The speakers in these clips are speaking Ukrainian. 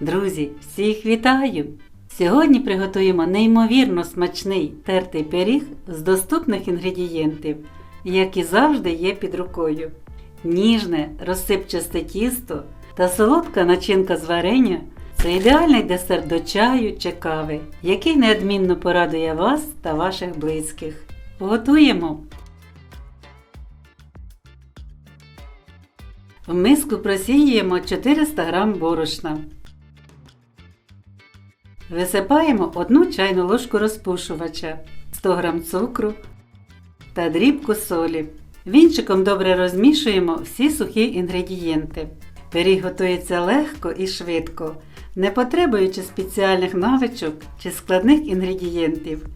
Друзі, всіх вітаю! Сьогодні приготуємо неймовірно смачний тертий пиріг з доступних інгредієнтів, які завжди є під рукою. Ніжне, розсипчасте тісто та солодка начинка з варення це ідеальний десерт до чаю чи кави, який неодмінно порадує вас та ваших близьких. Готуємо! В миску просіюємо 400 г борошна. Висипаємо 1 чайну ложку розпушувача, 100 г цукру та дрібку солі. Вінчиком добре розмішуємо всі сухі інгредієнти. Пиріг готується легко і швидко, не потребуючи спеціальних навичок чи складних інгредієнтів,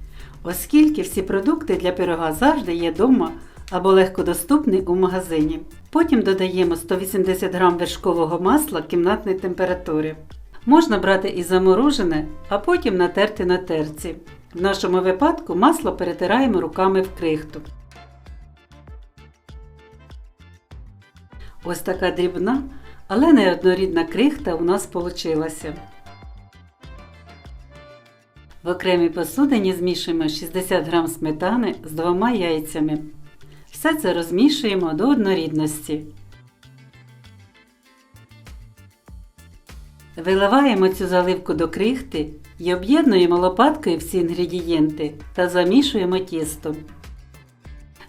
оскільки всі продукти для пирога завжди є вдома або легкодоступні у магазині. Потім додаємо 180 г вершкового масла кімнатної температури. Можна брати і заморожене, а потім натерти на терці. В нашому випадку масло перетираємо руками в крихту. Ось така дрібна, але неоднорідна крихта у нас получилася. В окремій посудині змішуємо 60 г сметани з двома яйцями. Все це розмішуємо до однорідності. Виливаємо цю заливку до крихти і об'єднуємо лопаткою всі інгредієнти та замішуємо тісто.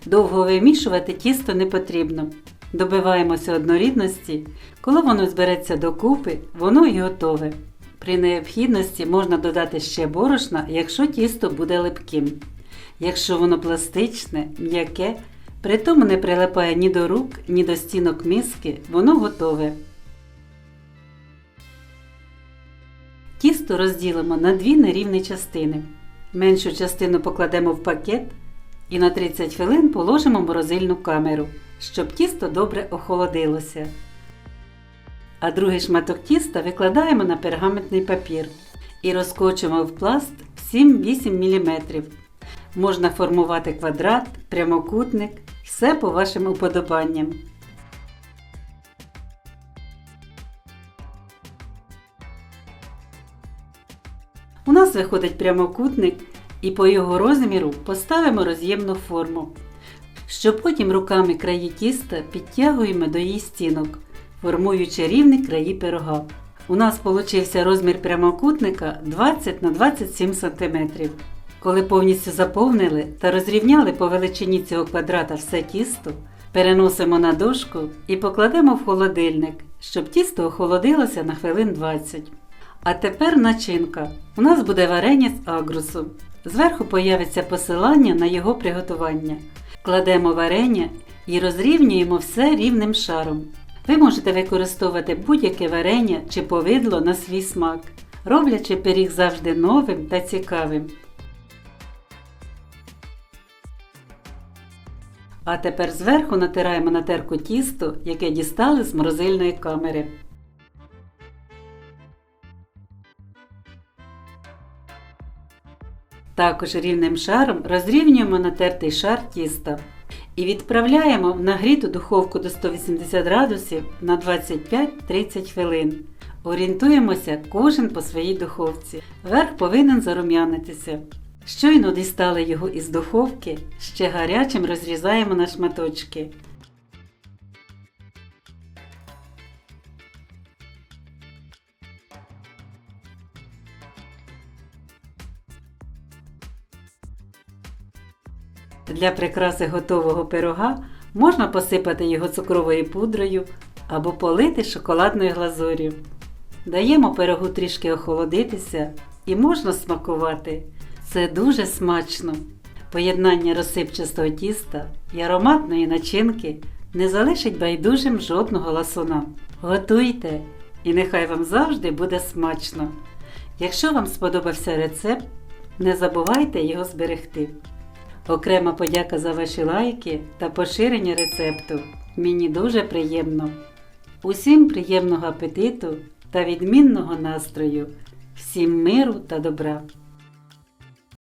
Довго вимішувати тісто не потрібно. Добиваємося однорідності, коли воно збереться докупи, воно і готове. При необхідності можна додати ще борошна, якщо тісто буде липким. Якщо воно пластичне, м'яке, при тому не прилипає ні до рук, ні до стінок миски, воно готове. Тісто розділимо на дві нерівні частини. Меншу частину покладемо в пакет і на 30 хвилин положимо в морозильну камеру, щоб тісто добре охолодилося. А другий шматок тіста викладаємо на пергаментний папір і розкочуємо в пласт 7-8 мм. Можна формувати квадрат, прямокутник, все по вашим уподобанням. Нас виходить прямокутник і по його розміру поставимо роз'ємну форму. Щоб потім руками краї тіста підтягуємо до її стінок, формуючи рівні краї пирога. У нас получився розмір прямокутника 20 на 27 см. Коли повністю заповнили та розрівняли по величині цього квадрата все тісто, переносимо на дошку і покладемо в холодильник, щоб тісто охолодилося на хвилин 20. А тепер начинка. У нас буде варення з агрусу. Зверху появиться посилання на його приготування. Кладемо варення і розрівнюємо все рівним шаром. Ви можете використовувати будь-яке варення чи повидло на свій смак, роблячи пиріг завжди новим та цікавим. А тепер зверху натираємо на терку тісто, яке дістали з морозильної камери. Також рівним шаром розрівнюємо натертий шар тіста і відправляємо в нагріту духовку до 180 градусів на 25-30 хвилин. Орієнтуємося кожен по своїй духовці. Верх повинен зарум'янитися. Щойно дістали його із духовки, ще гарячим розрізаємо на шматочки. Для прикраси готового пирога можна посипати його цукровою пудрою або полити шоколадною глазур'ю. Даємо пирогу трішки охолодитися і можна смакувати. Це дуже смачно. Поєднання розсипчастого тіста і ароматної начинки не залишить байдужим жодного ласуна. Готуйте і нехай вам завжди буде смачно. Якщо вам сподобався рецепт, не забувайте його зберегти. Окрема подяка за ваші лайки та поширення рецепту. Мені дуже приємно. Усім приємного апетиту та відмінного настрою, всім миру та добра!